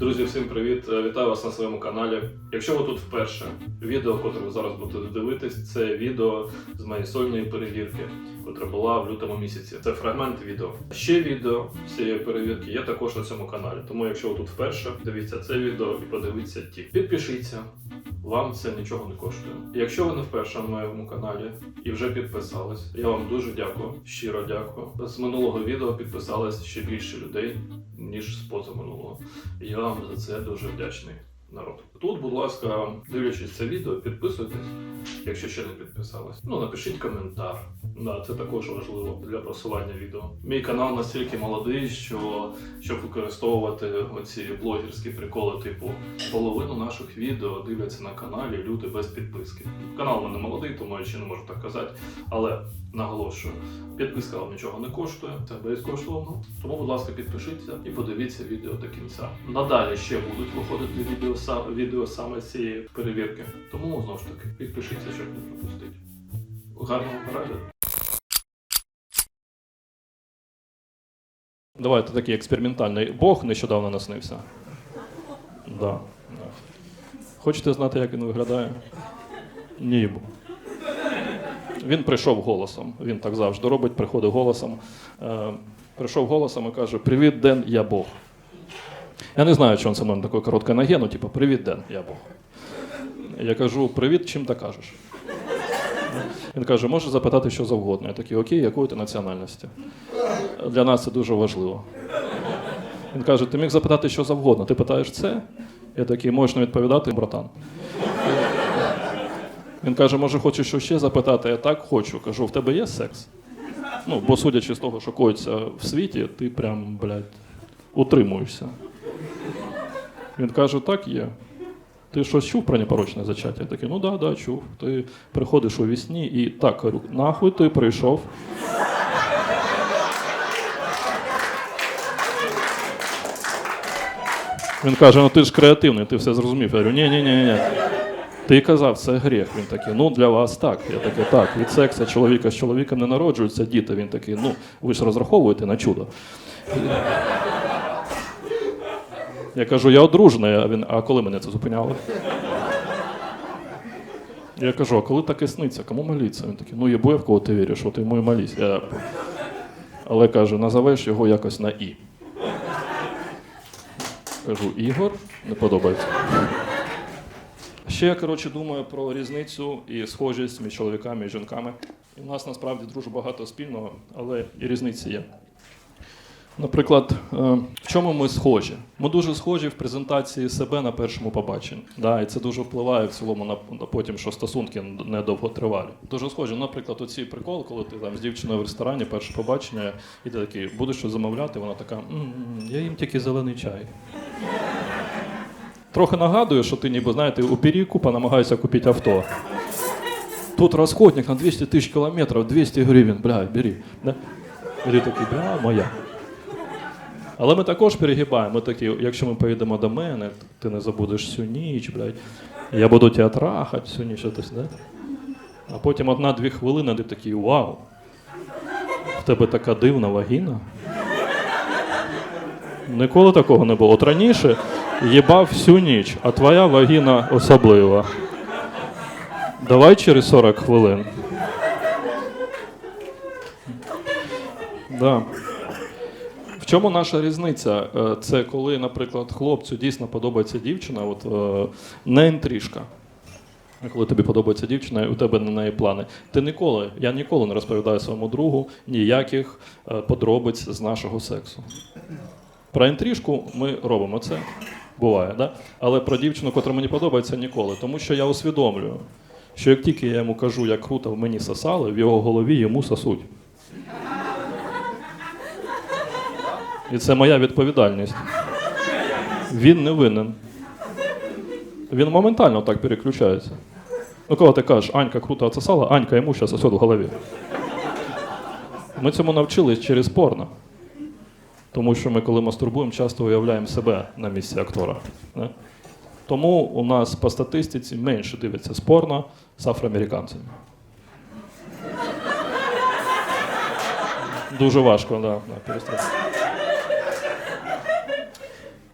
Друзі, всім привіт! Е, Вітаю вас на своєму каналі. Якщо ви тут вперше, відео, котре ви зараз будете дивитись, це відео з моєї сольної перевірки, котра була в лютому місяці. Це фрагмент відео. Ще відео з цієї перевірки є також на цьому каналі. Тому, якщо ви тут вперше, дивіться це відео і подивіться ті. Підпишіться. Вам це нічого не коштує. Якщо ви не вперше на моєму каналі і вже підписались, я вам дуже дякую, щиро дякую. З минулого відео підписалось ще більше людей, ніж з позаминулого. Я вам за це дуже вдячний. Народ. Тут, будь ласка, дивлячись це відео, підписуйтесь, якщо ще не підписались. Ну, напишіть коментар. Да, це також важливо для просування відео. Мій канал настільки молодий, що щоб використовувати оці блогерські приколи, типу половину наших відео дивляться на каналі люди без підписки. Канал у мене молодий, тому я ще не можу так казати. Але наголошую, підписка вам нічого не коштує, це безкоштовно. Тому, будь ласка, підпишіться і подивіться відео до кінця. Надалі ще будуть виходити відео, відео саме цієї перевірки. Тому знову ж таки підпишіться, щоб не пропустити. Гарного перегляду. Давайте такий експериментальний. Бог нещодавно наснився. Да. Хочете знати, як він виглядає? Ні. Він прийшов голосом. Він так завжди робить, приходить голосом. Е, прийшов голосом і каже: Привіт, Ден, я Бог. Я не знаю, чому це в мене таке коротке ноге, ну типу, привіт, Ден, я Бог. Я кажу, привіт, чим ти кажеш? Він каже, можеш запитати що завгодно. Я такий, окей, якої ти національності? Для нас це дуже важливо. Він каже: ти міг запитати що завгодно. Ти питаєш це? Я такий, можеш не відповідати, братан. Він каже, може, хочеш що ще запитати? Я так хочу. Кажу, в тебе є секс? Ну, бо судячи з того, що коїться в світі, ти прям, блядь, утримуєшся. Він каже, так є. Ти щось чув про непорочне зачаття? Я такий, ну да, да, чув. Ти приходиш у вісні і так, кажу, нахуй ти прийшов. Він каже: ну ти ж креативний, ти все зрозумів. Я говорю, ні, ні, ні, ні. Ти казав, це гріх. Він такий, ну для вас так. Я такий, так, від секса чоловіка з чоловіком не народжуються діти. Він такий, ну ви ж розраховуєте на чудо. Я кажу, я одружений, а він, а коли мене це зупиняло? Я кажу, а коли таке сниться, кому моліться? Він такий, ну я в кого ти віриш, от йому і молись. Але каже, назовеш його якось на І. Кажу, Ігор, не подобається. Ще я коротше думаю про різницю і схожість між чоловіками і жінками. І в нас насправді дуже багато спільного, але і різниці є. Наприклад, е, в чому ми схожі? Ми дуже схожі в презентації себе на першому побаченні. Да, і це дуже впливає в цілому на, потім, що стосунки недовготривалі. Дуже схожі. Наприклад, оцій прикол, коли ти там з дівчиною в ресторані, перше побачення, і ти такий, будеш щось замовляти, вона така, «М-м, я їм тільки зелений чай. Трохи нагадую, що ти ніби знаєте, у перекупа намагаєшся купити авто. Тут розходник на 200 тисяч кілометрів, 200 гривень, бля, бери. Да? І такий, бля, моя. Але ми також перегибаємо. Ми такі, якщо ми поїдемо до мене, ти не забудеш всю ніч, блядь. Я буду тебе трахати всю ніч, щось, да? А потім одна-дві хвилини, ти такий, вау. В тебе така дивна вагіна. Ніколи такого не було. От раніше їбав всю ніч, а твоя вагіна особлива. Давай через 40 хвилин. Да. Чому наша різниця? Е, Це коли, наприклад, хлопцю дійсно подобається дівчина, от е, не інтрижка. Коли тобі подобається дівчина, і у тебе на неї плани. Ти ніколи, я ніколи не розповідаю своєму другу ніяких е, подробиць з нашого сексу. Про інтрижку ми робимо це. Буває, да? але про дівчину, котра мені подобається, ніколи. Тому що я усвідомлюю, що як тільки я йому кажу, як круто в мені сосали, в його голові йому сосуть. І це моя відповідальність. Він не винен. Він моментально так переключається. Ну, коли ти кажеш, Анька круто отсосала, Анька йому зараз сосет в голові. Ми цьому навчились через порно. Тому що ми, коли мастурбуємо, часто уявляємо себе на місці актора. Не? Тому у нас по статистиці менше дивиться з порно з афроамериканцями. Дуже важко, да, да, перестати.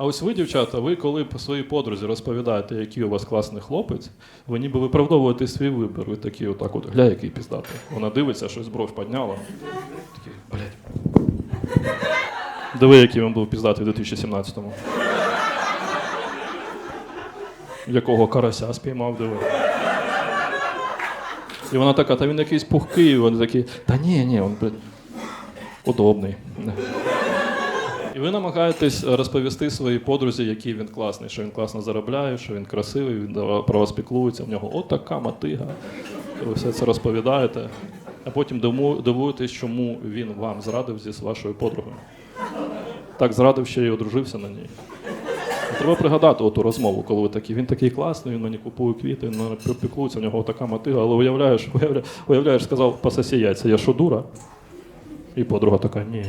А ось ви, дівчата, ви коли по своїй подрузі розповідаєте, який у вас класний хлопець, ви ніби виправдовуєте свій вибір. Ви такі отак от, гля, який піздатий. Вона дивиться, щось бровь підняла. Такі, блядь. Диви, який він був піздатий в 2017-му. Якого карася спіймав, диви. І вона така, та він якийсь пухкий, вони такі, та ні, ні, він блядь, удобний. І ви намагаєтесь розповісти своїй подрузі, який він класний, що він класно заробляє, що він красивий, він про вас піклується, в нього отака мотига. Ви все це розповідаєте, а потім дивуєтесь, чому він вам зрадив зі вашою подругою. Так зрадив ще й одружився на ній. Треба пригадати оту розмову, коли ви такі, він такий класний, він мені купує квіти, він піклується, у нього така мотига, але уявляєш, уявляєш, уявляєш сказав пососі яйця, я що дура? І подруга така, ні.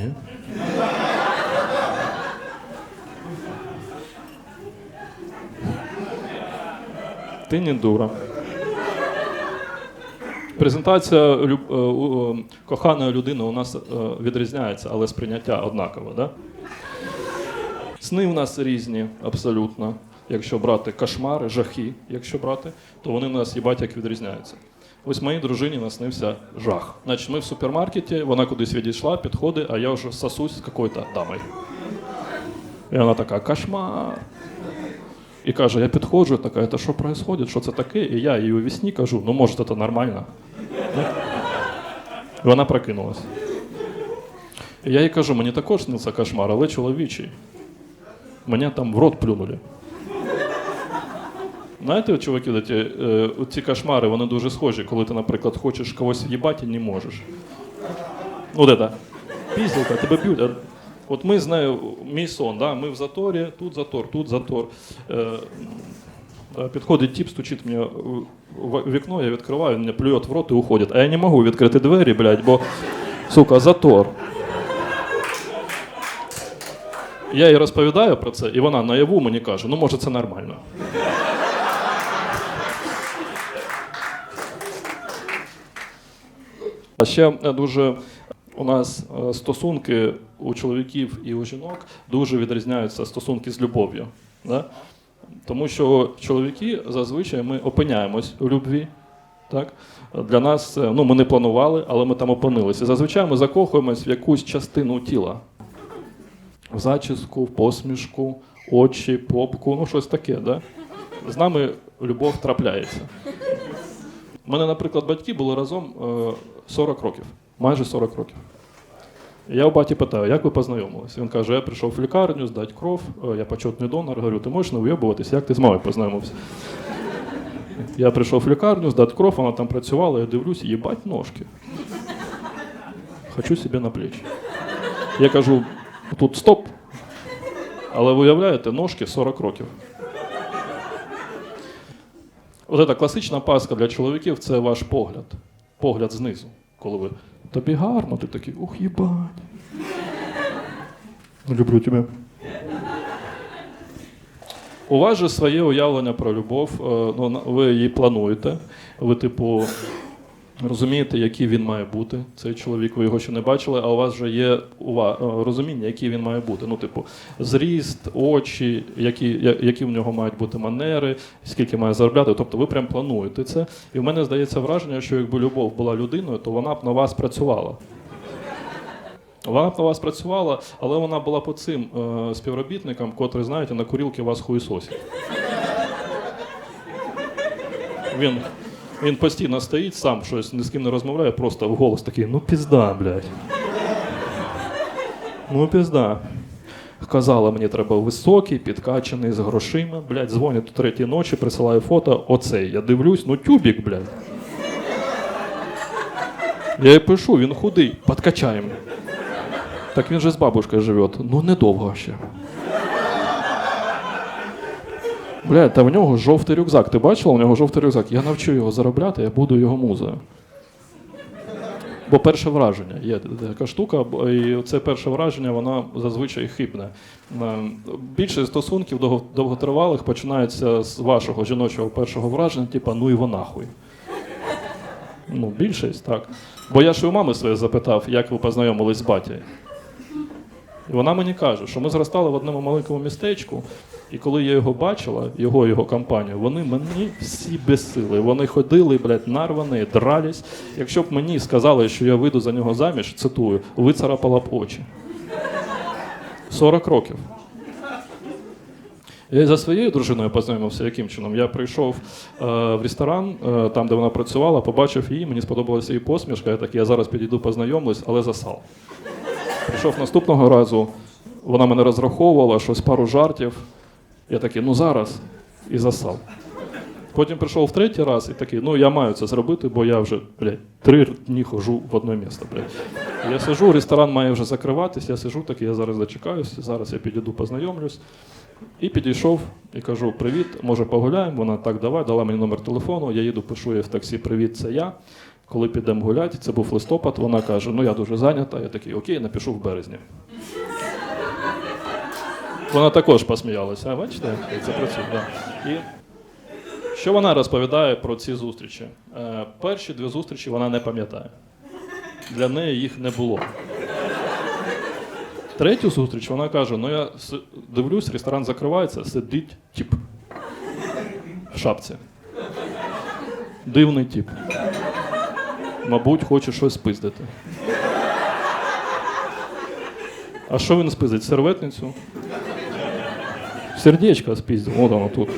Ти не дура. Презентація е, е, коханої людини у нас е, відрізняється, але сприйняття однакове. Да? Сни у нас різні абсолютно. Якщо брати кошмари, жахи, якщо брати, то вони у нас їбать як відрізняються. Ось моїй дружині наснився жах. Значить, ми в супермаркеті, вона кудись відійшла, підходить, а я вже сосусь з якою-то дамою. І вона така, кошмар. І каже, я підходжу, така, це що відбувається, що це таке? І я їй у вісні кажу, ну може це нормально. Ну. І вона прокинулась. І я їй кажу, мені також снився кошмар, але чоловічий. Мене там в рот плюнули. Знаєте, чуваки, ці, е, ці кошмари, вони дуже схожі, коли ти, наприклад, хочеш когось їбати і не можеш. От это. Пізділка, тебе б'ють. От ми з нею, мій сон, да, ми в заторі, тут затор, тут затор. Е, підходить тіп, стучить мені в в вікно, я відкриваю, він мене плює в рот і уходить. А я не можу відкрити двері, блядь, бо, сука, затор. Я їй розповідаю про це, і вона наяву мені каже, ну може це нормально. А ще е, дуже у нас е, стосунки у чоловіків і у жінок дуже відрізняються стосунки з любов'ю. Да? Тому що чоловіки зазвичай ми опиняємось у любві. Так? Для нас ну, ми не планували, але ми там опинилися. Зазвичай ми закохуємось в якусь частину тіла. В зачіску, в посмішку, очі, попку, ну щось таке. Да? З нами любов трапляється. У мене, наприклад, батьки були разом е, 40 років, майже 40 років. Я у баті питаю, як ви познайомилися? Він каже, я прийшов в лікарню, здати кров, е, я почетний донор. Говорю, ти можеш не уйобуватися, як ти з мамою познайомився? Я прийшов в лікарню, здати кров, вона там працювала, я дивлюсь, їбать ножки. Хочу собі на плечі. Я кажу, тут стоп. Але ви уявляєте, ножки 40 років. От ця класична паска для чоловіків це ваш погляд. Погляд знизу. Коли ви тобі гарно, ти такий, ух, їбать. Люблю тебе. У вас же своє уявлення про любов. е, Ну, ви її плануєте. Ви, типу, розумієте, який він має бути. Цей чоловік, ви його ще не бачили, а у вас вже є ува- е, розуміння, який він має бути. Ну, типу, зріст, очі, які, які в нього мають бути манери, скільки має заробляти. Тобто ви прям плануєте це. І в мене здається враження, що якби любов була людиною, то вона б на вас працювала. Вона б на вас працювала, але вона була по цим е, співробітникам, котрі, знаєте, на курілки вас хуїсосять. Він, він постійно стоїть, сам щось ні з ким не розмовляє, просто в голос такий, ну пізда, блядь. Ну пізда. Казала, мені треба високий, підкачаний, з грошима, блядь, дзвонять о третій ночі, присилаю фото, оцей. Я дивлюсь, ну тюбік, блядь. Я їй пишу, він худий, подкачаємо. Так він же з бабушкою живе. Ну недовго ще. Бля, та в нього жовтий рюкзак. Ти бачила? У нього жовтий рюкзак. Я навчу його заробляти, я буду його музею. Бо перше враження є така штука, і це перше враження, воно зазвичай хибне. Е, Більше стосунків довготривалих починається з вашого жіночого першого враження, типа ну вона нахуй. Ну, більшість, так. Бо я ж у мами своєї запитав, як ви познайомились з батєю. І вона мені каже, що ми зростали в одному маленькому містечку, і коли я його бачила, його його компанію, вони мені всі безсили. Вони ходили, блядь, нарвані, дрались. Якщо б мені сказали, що я вийду за нього заміж, цитую, вицарапала б очі. 40 років. Я за своєю дружиною познайомився, яким чином. Я прийшов е, в ресторан, е, там, де вона працювала, побачив її, мені сподобалася її посмішка. Я так, я зараз підійду познайомлюсь, але засал. Прийшов наступного разу, вона мене розраховувала, щось пару жартів. Я такий, ну зараз, і засал. Потім прийшов в третій раз і такий, ну я маю це зробити, бо я вже блядь, три дні хожу в одне місце. Блядь. Я сижу, ресторан має вже закриватись, я сижу такий, я зараз дочекаюсь, зараз я підійду, познайомлюсь. І підійшов і кажу: Привіт, може погуляємо? Вона так, давай, дала мені номер телефону. Я їду, пишу їй в таксі, привіт, це я. Коли підемо гуляти, це був листопад, вона каже: Ну я дуже зайнята. Я такий, окей, напишу в березні. Вона також посміялася, бачите, як це працює. Да. І що вона розповідає про ці зустрічі? Е, перші дві зустрічі вона не пам'ятає. Для неї їх не було. Третю зустріч вона каже: ну я дивлюсь, ресторан закривається, сидить тіп в шапці. Дивний тіп. Мабуть, хоче щось спиздити. А що він спиздить? Серветницю? Сердечко спиздил, вот оно тут.